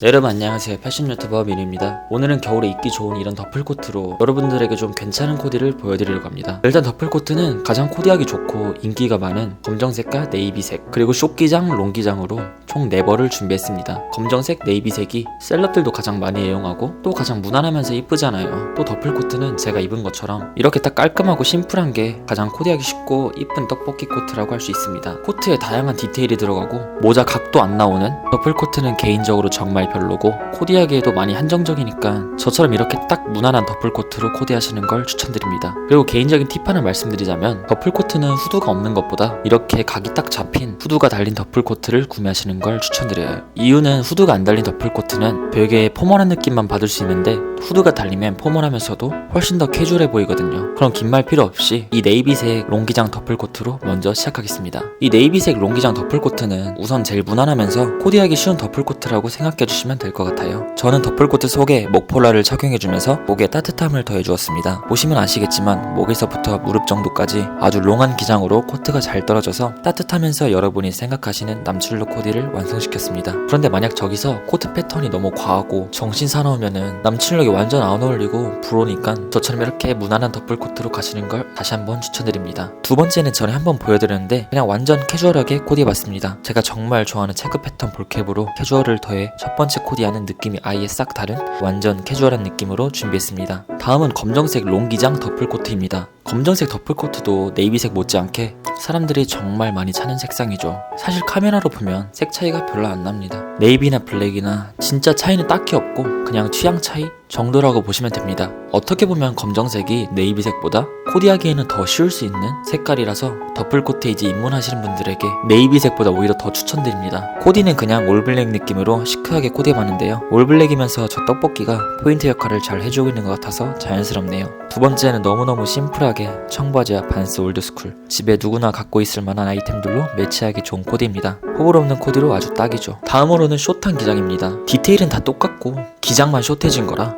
네, 여러분 안녕하세요. 패션 유튜버 민입니다. 오늘은 겨울에 입기 좋은 이런 더플코트로 여러분들에게 좀 괜찮은 코디를 보여드리려고 합니다. 일단 더플코트는 가장 코디하기 좋고 인기가 많은 검정색과 네이비색 그리고 쇼기장, 롱기장으로 총 4벌을 준비했습니다. 검정색, 네이비색이 셀럽들도 가장 많이 애용하고 또 가장 무난하면서 이쁘잖아요. 또 더플코트는 제가 입은 것처럼 이렇게 딱 깔끔하고 심플한 게 가장 코디하기 쉽고 이쁜 떡볶이 코트라고 할 수 있습니다. 코트에 다양한 디테일이 들어가고 모자 각도 안 나오는 더플코트는 개인적으로 정말 별로고 코디하기에도 많이 한정적이니까 저처럼 이렇게 딱 무난한 더플코트로 코디하시는 걸 추천드립니다. 그리고 개인적인 팁 하나 말씀드리자면 더플코트 는 후드가 없는 것보다 이렇게 각이 딱 잡힌 후드가 달린 더플 코트를 구매하시는 걸 추천드려요. 이유는 후드가 안 달린 더플 코트는 되게 포멀한 느낌만 받을 수 있는데 후드가 달리면 포멀하면서도 훨씬 더 캐주얼해 보이거든요. 그럼 긴 말 필요 없이 이 네이비색 롱기장 더플 코트로 먼저 시작하겠습니다. 이 네이비색 롱기장 더플 코트는 우선 제일 무난하면서 코디하기 쉬운 더플 코트라고 생각해 주시면 될 것 같아요. 저는 더플 코트 속에 목폴라를 착용해 주면서 목에 따뜻함을 더해 주었습니다. 보시면 아시겠지만 목에서부터 무릎 정도까지 아주 롱한 기장으로 코트가 잘 떨어져서 따뜻하면서 여러분이 생각하시는 남출룩 코디를 완성시켰습니다. 그런데 만약 저기서 코트 패턴이 너무 과하고 정신 사나우면은 남출룩이 완전 안 어울리고 불오니까 저처럼 이렇게 무난한 더플코트로 가시는 걸 다시 한번 추천드립니다. 두 번째는 전에 한번 보여드렸는데 그냥 완전 캐주얼하게 코디해봤습니다. 제가 정말 좋아하는 체크 패턴 볼캡으로 캐주얼을 더해 첫 번째 코디하는 느낌이 아예 싹 다른 완전 캐주얼한 느낌으로 준비했습니다. 다음은 검정색 롱 기장 더플코트입니다. 검정색 더플 코트도 네이비색 못지않게 사람들이 정말 많이 찾는 색상이죠. 사실 카메라로 보면 색 차이가 별로 안 납니다. 네이비나 블랙이나 진짜 차이는 딱히 없고 그냥 취향 차이 정도라고 보시면 됩니다. 어떻게 보면 검정색이 네이비 색보다 코디하기에는 더 쉬울 수 있는 색깔이라서 더플코트에 이제 입문하시는 분들에게 네이비 색보다 오히려 더 추천드립니다. 코디는 그냥 올블랙 느낌으로 시크하게 코디해봤는데요. 올블랙이면서 저 떡볶이가 포인트 역할을 잘 해주고 있는 것 같아서 자연스럽네요. 두 번째는 너무너무 심플하게 청바지와 반스 올드스쿨 집에 누구나 갖고 있을 만한 아이템들로 매치하기 좋은 코디입니다. 호불 없는 코디로 아주 딱이죠. 다음으로는 숏한 기장입니다. 디테일은 다 똑같고 기장만 숏해진 거라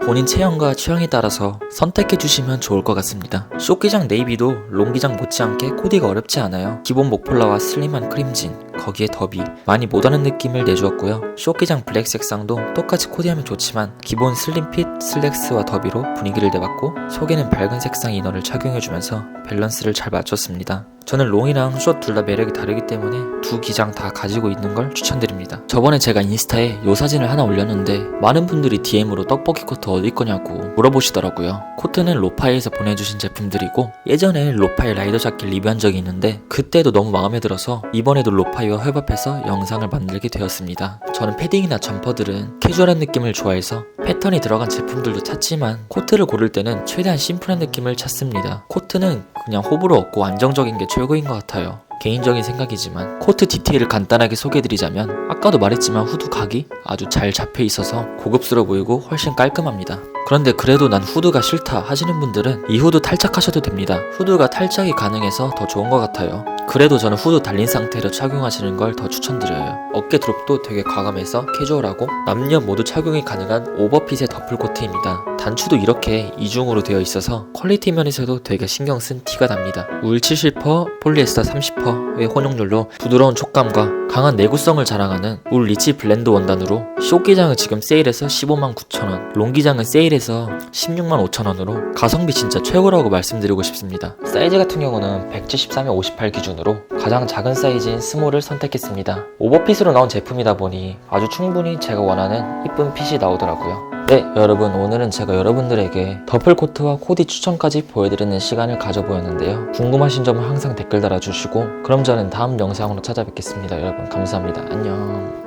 본인 체형과 취향에 따라서 선택해 주시면 좋을 것 같습니다. 숏 기장 네이비도 롱 기장 못지않게 코디가 어렵지 않아요. 기본 목폴라와 슬림한 크림진 거기에 더비 많이 모던한 느낌을 내주었고요. 숏 기장 블랙 색상도 똑같이 코디하면 좋지만 기본 슬림핏 슬랙스와 더비로 분위기를 내봤고 속에는 밝은 색상 이너를 착용해주면서 밸런스를 잘 맞췄습니다. 저는 롱이랑 숏 둘 다 매력이 다르기 때문에 두 기장 다 가지고 있는 걸 추천드립니다. 저번에 제가 인스타에 요 사진을 하나 올렸는데 많은 분들이 DM으로 떡볶이 코트 어디 거냐고 물어보시더라고요. 코트는 로파이에서 보내주신 제품들이고 예전에 로파이 라이더 자켓 리뷰한 적이 있는데 그때도 너무 마음에 들어서 이번에도 로파이와 협업해서 영상을 만들게 되었습니다. 저는 패딩이나 점퍼들은 캐주얼한 느낌을 좋아해서 패턴이 들어간 제품들도 찾지만 코트를 고를 때는 최대한 심플한 느낌을 찾습니다. 코트는 그냥 호불호 없고 안정적인 게 최고인 것 같아요. 개인적인 생각이지만 코트 디테일을 간단하게 소개해드리자면 아까도 말했지만 후드 각이 아주 잘 잡혀 있어서 고급스러워 보이고 훨씬 깔끔합니다. 그런데 그래도 난 후드가 싫다 하시는 분들은 이 후드 탈착하셔도 됩니다. 후드가 탈착이 가능해서 더 좋은 것 같아요. 그래도 저는 후드 달린 상태로 착용하시는 걸 더 추천드려요. 어깨 드롭도 되게 과감해서 캐주얼하고 남녀 모두 착용이 가능한 오버핏의 더플 코트입니다. 단추도 이렇게 이중으로 되어 있어서 퀄리티 면에서도 되게 신경 쓴 티가 납니다. 울 70%, 폴리에스터 30%의 혼용률로 부드러운 촉감과 강한 내구성을 자랑하는 울 리치 블렌드 원단으로 쇼기장은 지금 세일해서 15만 9천원, 롱기장은 세일해서 16만 5천원으로 가성비 진짜 최고라고 말씀드리고 싶습니다. 사이즈 같은 경우는 173에 58 기준으로 가장 작은 사이즈인 스몰을 선택했습니다. 오버핏으로 나온 제품이다 보니 아주 충분히 제가 원하는 이쁜 핏이 나오더라고요. 네, 여러분 오늘은 제가 여러분들에게 더플 코트와 코디 추천까지 보여드리는 시간을 가져보였는데요. 궁금하신 점은 항상 댓글 달아주시고 그럼 저는 다음 영상으로 찾아뵙겠습니다. 여러분 감사합니다. 안녕.